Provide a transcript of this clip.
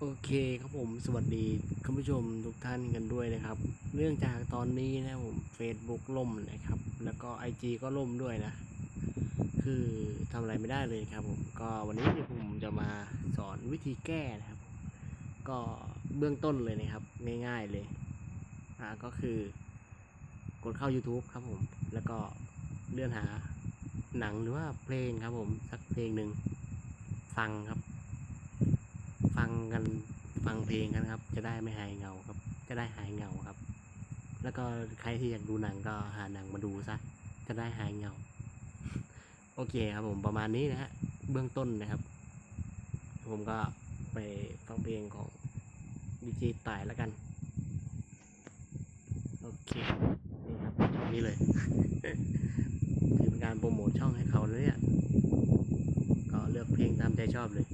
โอเคครับผมสวัสดีคุณผู้ชมทุกท่านกันด้วยนะครับ เนื่องจากตอนนี้นะผม Facebook ล่มนะครับ แล้วก็ IG ก็ล่มด้วยนะ คือทำอะไรไม่ได้เลยครับผมก็วันนี้ผมจะมาสอนวิธีแก้นะครับ ก็เบื้องต้นเลยนะครับ ง่ายๆเลยอ่าก็คือกดเข้า YouTube ครับผม แล้วก็เลื่อนหาหนังหรือว่าเพลงครับผม สักเพลงหนึ่งฟังครับ กันฟังเพลงกันครับ จะได้ไม่หายเหงาครับ จะได้หายเหงาครับ แล้วก็ใครที่อยากดูหนังก็หาหนังมาดูซะจะได้หายเหงา โอเคครับผมประมาณนี้นะฮะเบื้องต้นนะครับ ผมก็ไปฟังเพลงของดีเจต่ายแล้วกัน โอเคนี่ครับช่องนี้เลยถือเป็นการโปรโมทช่องให้เขาเลยเนี่ยก็เลือกเพลงตามใจชอบเลย